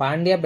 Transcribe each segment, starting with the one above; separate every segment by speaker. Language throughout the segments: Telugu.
Speaker 1: పాండ్యా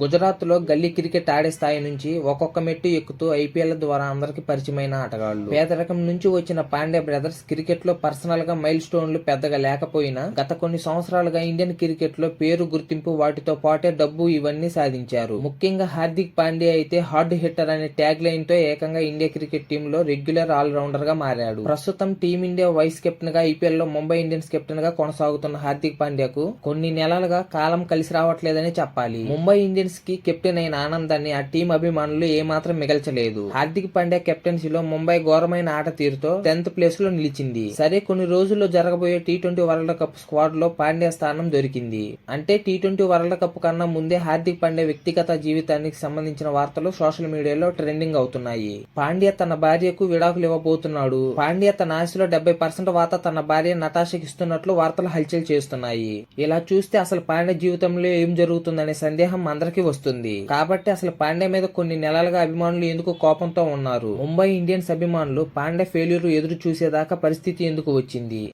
Speaker 1: గుజరాత్లో గుజరాత్లో గల్లీ క్రికెట్ ఆడే స్థాయి నుంచి ఒక్కొక్క మెట్టు ఎక్కుతూ ఐపీఎల్ ద్వారా అందరికి పరిచయమైన ఆటగాళ్ళు. పేదరికం నుంచి వచ్చిన పాండే బ్రదర్స్ క్రికెట్లో పర్సనల్గా మైల్ స్టోన్లు పెద్దగా లేకపోయినా గత కొన్ని సంవత్సరాలుగా ఇండియన్ క్రికెట్లో పేరు గుర్తింపు వాటితో పాటే డబ్బు ఇవన్నీ సాధించారు. ముఖ్యంగా హార్దిక్ పాండే అయితే హార్డ్ హిట్టర్ అనే ట్యాగ్ లైన్తో ఏకంగా ఇండియా క్రికెట్ టీమ్లో రెగ్యులర్ ఆల్రౌండర్గా మారాడు. ప్రస్తుతం టీమిండియా వైస్ కెప్టెన్గా ఐపీఎల్లో ముంబై ఇండియన్స్ కెప్టెన్గా కొనసాగుతున్న హార్దిక్ పాండ్యాకు కొన్ని నెలలుగా కాలం కలిసి రావట్లేదని చెప్పాలి. ముంబై ఇండియన్స్ కి కెప్టెన్ అయిన ఆనందాన్ని ఆ టీం అభిమానులు ఏమాత్రం మిగల్చలేదు. హార్దిక్ పాండ్యా కెప్టెన్సీలో ముంబై ఘోరమైన ఆట తీరుతో టెన్త్ ప్లేస్లో నిలిచింది. సరే కొన్ని రోజుల్లో జరగబోయే టీ ట్వంటీ వరల్డ్ కప్ స్క్వాడ్లో పాండ్యా స్థానం దొరికింది. అంటే టీ ట్వంటీ వరల్డ్ కప్ కన్నా ముందే హార్దిక్ పాండ్యా వ్యక్తిగత జీవితానికి సంబంధించిన వార్తలు సోషల్ మీడియాలో ట్రెండింగ్ అవుతున్నాయి. పాండ్యా తన భార్యకు విడాకులు ఇవ్వబోతున్నాడు. పాండ్యా తన ఆస్తిలో డెబ్బై పర్సెంట్ వాత తన భార్య నటాషకి ఇస్తున్నట్లు వార్తలు హల్చల్ చేస్తున్నాయి. ఇలా చూస్తే అసలు పాండ్యా జీవితంలో ఏం జరుగుతుందనే సందేహం అందరికీ వస్తుంది. కాబట్టి అసలు పాండే మీద కొన్ని నెలలుగా అభిమానులు ఎందుకు కోపంతో ఉన్నారు? ముంబై ఇండియన్స్ అభిమానులు పాండే ఫెయిల్యూర్ ఎదురు చూసేదాకా పరిస్థితి ఎందుకు వచ్చింది?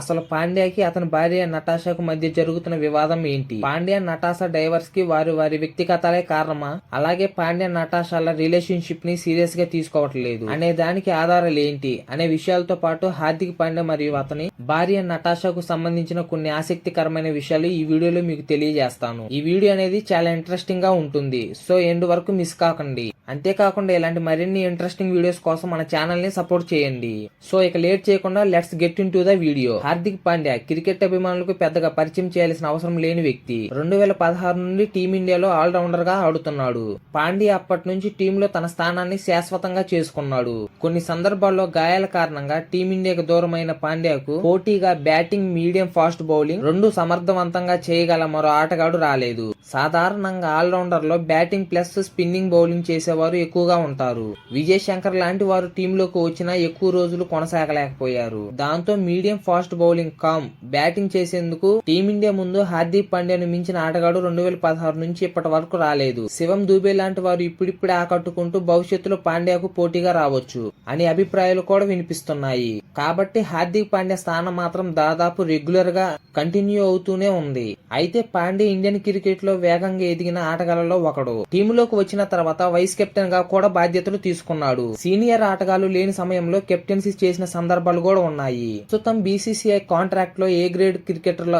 Speaker 1: అసలు పాండ్యాకి అతని భార్య నటాషాకు మధ్య జరుగుతున్న వివాదం ఏంటి? పాండ్యా నటాషా డైవర్స్కి వారి వారి వ్యక్తిగతాలే కారణమా? అలాగే పాండ్యా నటాషాల రిలేషన్షిప్ని సీరియస్గా తీసుకోవట్లేదు. అనే దానికి ఆధారాలు ఏంటి? అనే విషయాలతో పాటు హార్దిక్ పాండ్యా మరియు అతని భార్య నటాషాకు సంబంధించిన కొన్ని ఆసక్తికరమైన విషయాలు ఈ వీడియోలో మీకు తెలియజేస్తాను. ఈ వీడియో అనేది చాలా ఇంట్రెస్టింగ్గా ఉంటుంది. సో ఎండ్ వరకు మిస్ కాకండి. అంతేకాకుండా ఇలాంటి మరిన్ని ఇంట్రెస్టింగ్ వీడియోస్ కోసం మన ఛానల్ని సపోర్ట్ చేయండి. సో ఇక లేట్ చేయకుండా let's get into the video Hardik Pandya cricket అభిమానులకు పెద్దగా పరిచయం చేయాల్సిన అవసరం లేని వ్యక్తి. రెండు వేల పదహారు నుండి టీమిండియాలో ఆల్ రౌండర్గా ఆడుతున్నాడు. పాండ్యా అప్పటి నుంచి టీంలో తన స్థానాన్ని శాశ్వతంగా చేసుకున్నాడు. కొన్ని సందర్భాల్లో గాయాల కారణంగా టీమిండియాకు దూరమైన పాండ్యాకు పోటీగా బ్యాటింగ్ మీడియం ఫాస్ట్ బౌలింగ్ రెండు సమర్థవంతంగా చేయగల మరో ఆటగాడు రాలేదు. సాధారణంగా ఆల్రౌండర్లో బ్యాటింగ్ ప్లస్ స్పిన్నింగ్ బౌలింగ్ చేసేవారు ఎక్కువగా ఉంటారు. విజయ్ శంకర్ లాంటి వారు టీంలోకి వచ్చినా ఎక్కువ రోజులు కొనసాగలేకపోయారు. దాంతో medium fast bowling com. Batting చేసేందుకు టీమిండియా ముందు హార్దిక్ పాండ్యాను మించిన ఆటగాడు రెండు వేల పదహారు నుంచి ఇప్పటి వరకు రాలేదు. శివం దూబే లాంటి వారు ఇప్పుడిప్పుడే ఆకట్టుకుంటూ భవిష్యత్తులో పాండ్యాకు పోటీగా రావచ్చు అనే అభిప్రాయాలు కూడా వినిపిస్తున్నాయి. కాబట్టి హార్దిక్ పాండ్యా స్థానం మాత్రం దాదాపు రెగ్యులర్గా కంటిన్యూ అవుతూనే ఉంది. అయితే పాండే ఇండియన్ క్రికెట్లో వేగంగా ఎదిగిన ఆటగాళ్ళలో ఒకడు. టీములోకి వచ్చిన తర్వాత వైస్ కెప్టెన్గా కూడా బాధ్యతలు తీసుకున్నాడు. సీనియర్ ఆటగాళ్ళు లేని సమయంలో కెప్టెన్సీ చేసిన సందర్భాలు కూడా ఉన్నాయి. ప్రస్తుతం బీసీసీఐ కాంట్రాక్ట్లో ఏ గ్రేడ్ క్రికెటర్ల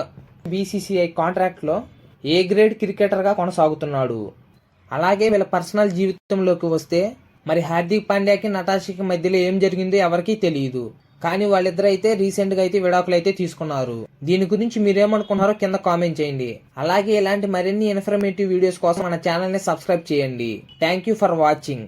Speaker 1: బీసీసీఐ కాంట్రాక్ట్లో ఏ గ్రేడ్ క్రికెటర్గా కొనసాగుతున్నాడు. అలాగే వీళ్ళ పర్సనల్ జీవితంలోకి వస్తే మరి హార్దిక్ పాండ్యాకి నటాషికి మధ్యలో ఏం జరిగిందో ఎవరికీ తెలియదు. కానీ వాళ్ళిద్దరు అయితే రీసెంట్గా అయితే విడాకులు అయితే తీసుకున్నారు. దీని గురించి మీరేమనుకున్నారో కింద కామెంట్ చేయండి. అలాగే ఇలాంటి మరిన్ని ఇన్ఫర్మేటివ్ వీడియోస్ కోసం మన ఛానల్ని సబ్స్క్రైబ్ చేయండి. Thank you for watching